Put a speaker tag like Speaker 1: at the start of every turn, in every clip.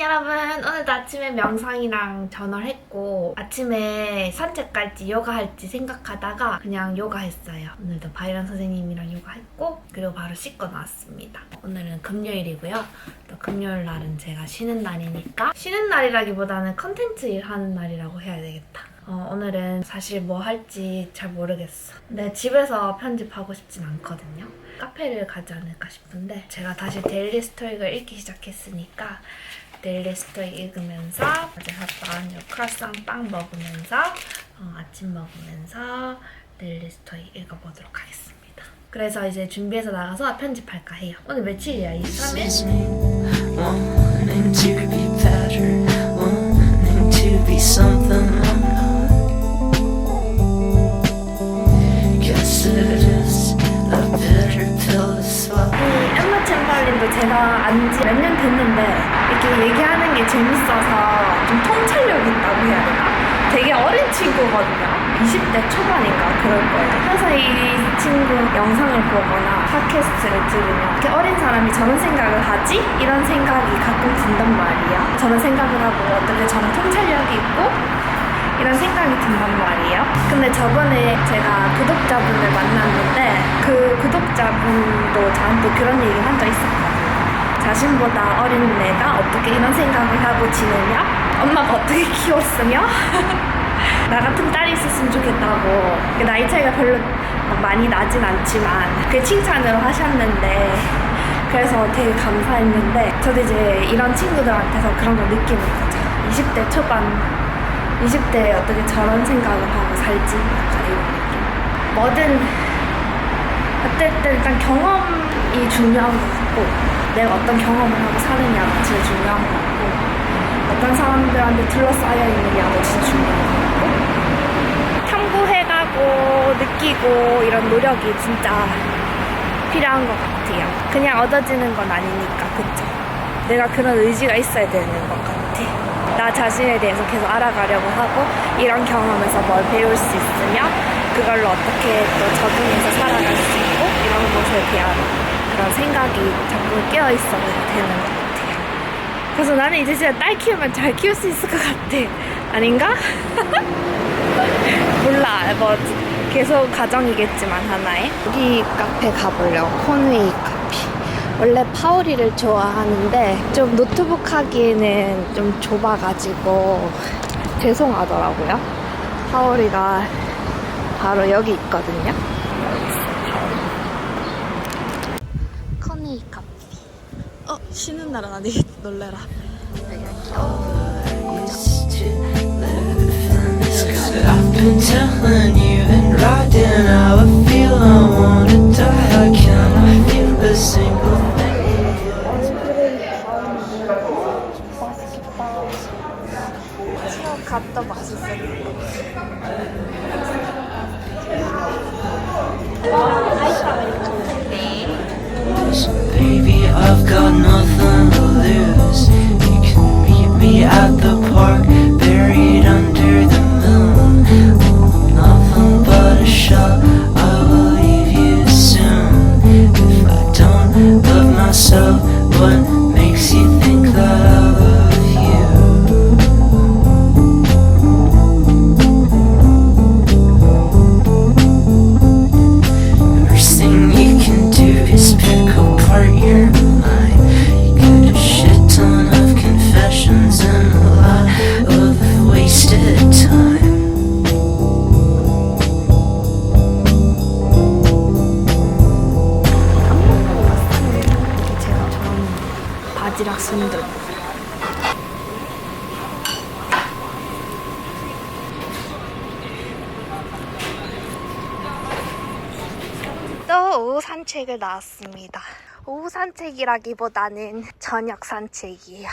Speaker 1: 여러분 오늘도 아침에 명상이랑 전화를 했고 아침에 산책 갈지 요가 할지 생각하다가 그냥 요가 했어요. 오늘도 바이런 선생님이랑 요가 했고 그리고 바로 씻고 나왔습니다. 오늘은 금요일이고요. 또 금요일 날은 제가 쉬는 날이니까 쉬는 날이라기보다는 컨텐츠 일하는 날이라고 해야 되겠다. 어, 오늘은 사실 뭐 할지 잘 모르겠어. 근데 집에서 편집하고 싶진 않거든요. 카페를 가지 않을까 싶은데 제가 다시 데일리 스토익을 읽기 시작했으니까 스토익 읽으면서 어제 샀던 요 크라상 빵 먹으면서 어, 아침 먹으면서 데일리 스토익 읽어보도록 하겠습니다. 그래서 이제 준비해서 나가서 편집할까 해요. 오늘 며칠이야? 23일?
Speaker 2: Excuse me, wanting to be better, wanting to be something I'm not. Guess it is a bitter pill to swallow.
Speaker 1: 이 엠마 챔발린도 제가 안지 몇 년 됐는데 얘기하는 게 재밌어서 좀 통찰력 있다고 해야 되나? 되게 어린 친구거든요. 20대 초반인가 그럴 거예요. 항상 이 친구 영상을 보거나 팟캐스트를 들으면 이렇게 어린 사람이 저런 생각을 하지? 이런 생각이 가끔 든단 말이에요. 저런 생각을 하고 어떻게 저런 통찰력이 있고 이런 생각이 든단 말이에요. 근데 저번에 제가 구독자분을 만났는데 그 구독자분도 저한테 그런 얘기를 한 적 있었거든요. 자신보다 어린 애가 어떻게 이런 생각을 하고 지내냐? 엄마가 어떻게 키웠으며? 나 같은 딸이 있었으면 좋겠다고. 그 나이 차이가 별로 막 많이 나진 않지만 그 칭찬으로 하셨는데 그래서 되게 감사했는데 저도 이제 이런 친구들한테서 그런 걸 느끼는 거죠. 20대 초반 20대에 어떻게 저런 생각을 하고 살지 이런 느낌 뭐든 어쨌든 일단 경험이 중요한 것 같고 내가 어떤 경험을 하고 사느냐가 제일 중요한 것 같고 어떤 사람들한테 둘러싸여 있느냐도 진짜 중요한 것 같고 탐구해가고 느끼고 이런 노력이 진짜 필요한 것 같아요. 그냥 얻어지는 건 아니니까 그쵸? 내가 그런 의지가 있어야 되는 것 같아. 나 자신에 대해서 계속 알아가려고 하고 이런 경험에서 뭘 배울 수 있으며 그걸로 어떻게 또 적응해서 살아갈 수 있고 것에 대한 그런 생각이 자꾸 깨어 있어야 되는 것 같아요. 그래서 나는 이제 진짜 딸 키우면 잘 키울 수 있을 것 같아. 아닌가? 몰라. 뭐 계속 과정이겠지만 하나의 여기 카페 가보려고 콘웨이 카페. 원래 파오리를 좋아하는데 좀 노트북 하기에는 좀 좁아가지고 죄송하더라고요. 파오리가 바로 여기 있거든요. 커니 카페. 어 쉬는 날은 아니 놀래라. 갔다 맛있어.
Speaker 2: Baby, I've got nothing to lose. You can meet me at the park,
Speaker 1: 오후 산책을 나왔습니다. 오후 산책이라기보다는 저녁 산책이에요.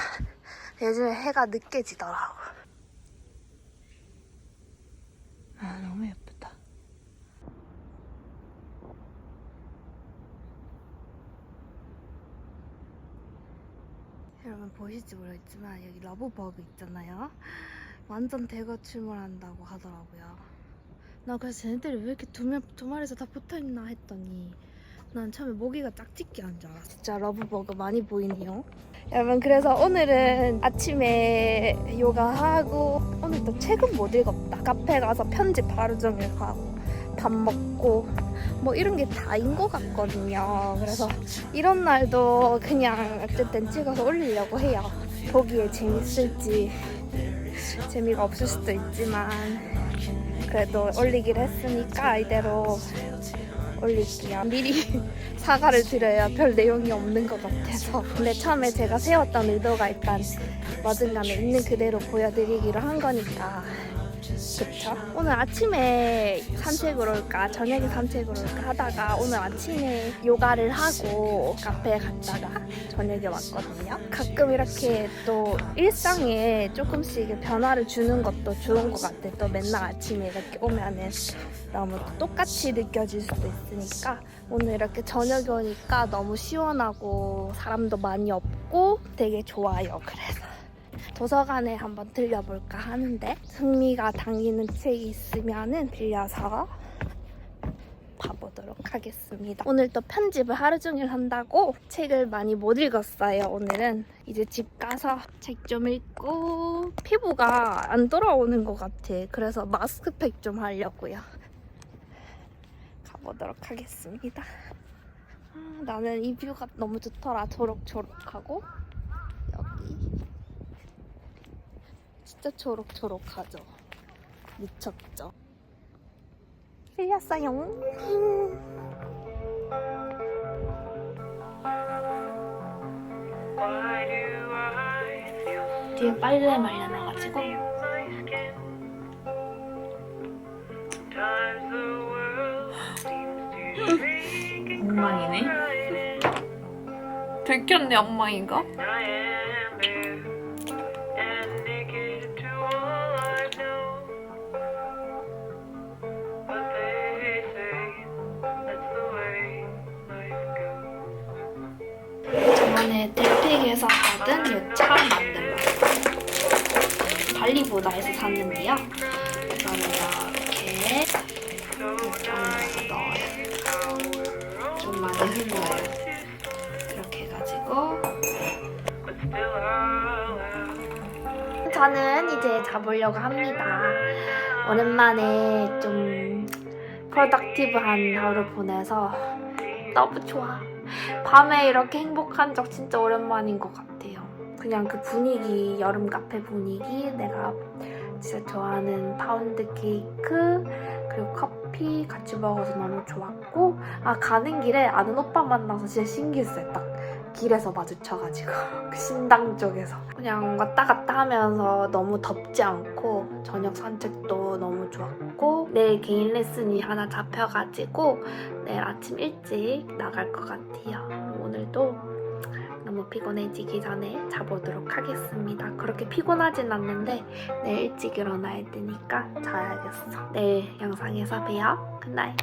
Speaker 1: 요즘에 해가 늦게 지더라고. 아, 너무 예쁘다. 여러분 보실지 모르겠지만 여기 러브버그 있잖아요. 완전 대거 출몰한다고 하더라고요. 나 그래서 쟤네들이 왜 이렇게 두, 명, 두 마리에서 다 붙어있나 했더니 난 처음에 모기가 짝짓기 한 줄 알았어. 진짜 러브버그 많이 보이네요. 여러분 그래서 오늘은 아침에 요가하고 오늘 또 책은 못 읽었다. 카페 가서 편집 하루 종일 하고 밥 먹고 뭐 이런 게 다인 것 같거든요. 그래서 이런 날도 그냥 어쨌든 찍어서 올리려고 해요. 보기에 재밌을지 재미가 없을 수도 있지만 그래도 올리기로 했으니까 이대로 올릴게요. 미리 사과를 드려야 별 내용이 없는 것 같아서. 근데 처음에 제가 세웠던 의도가 일단 뭐든 간에 있는 그대로 보여드리기로 한 거니까. 그쵸? 오늘 아침에 산책을 올까, 저녁에 산책을 올까 하다가 오늘 아침에 요가를 하고 카페에 갔다가 저녁에 왔거든요. 가끔 이렇게 또 일상에 조금씩 변화를 주는 것도 좋은 것 같아. 또 맨날 아침에 이렇게 오면은 너무 똑같이 느껴질 수도 있으니까 오늘 이렇게 저녁에 오니까 너무 시원하고 사람도 많이 없고 되게 좋아요. 그래서 도서관에 한번 들려볼까 하는데 흥미가 당기는 책이 있으면은 빌려서 봐보도록 하겠습니다. 오늘 또 편집을 하루 종일 한다고 책을 많이 못 읽었어요. 오늘은 이제 집 가서 책 좀 읽고 피부가 안 돌아오는 것 같아. 그래서 마스크팩 좀 하려고요. 가보도록 하겠습니다. 아, 나는 이 뷰가 너무 좋더라. 초록초록하고 여기 진짜 초록초록하죠. 미쳤죠. 틀렸어요. 뒤에 빨래 말려놔가지고
Speaker 3: 엉망이네. 들켰네 엉망인가?
Speaker 1: 발리보다에서 샀는데요. 이거는 이렇게 요청을 넣어요. 좀 많이 흘러요. 이렇게 해가지고 저는 이제 자보려고 합니다. 오랜만에 좀 프로덕티브한 하루 보내서 너무 좋아. 밤에 이렇게 행복한 적 진짜 오랜만인 것 같아요. 그냥 그 분위기, 여름 카페 분위기, 내가 진짜 좋아하는 파운드 케이크, 그리고 커피 같이 먹어서 너무 좋았고, 아, 가는 길에 아는 오빠 만나서 진짜 신기했어요. 딱 길에서 마주쳐가지고, 그 신당 쪽에서. 그냥 왔다 갔다 하면서 너무 덥지 않고, 저녁 산책도 너무 좋았고, 내일 개인 레슨이 하나 잡혀가지고, 내일 아침 일찍 나갈 것 같아요. 오늘도 너무 피곤해지기 전에 자보도록 하겠습니다. 그렇게 피곤하진 않는데 내일 일찍 일어나야 되니까 자야겠어. 내일 영상에서 봬요. 굿나잇.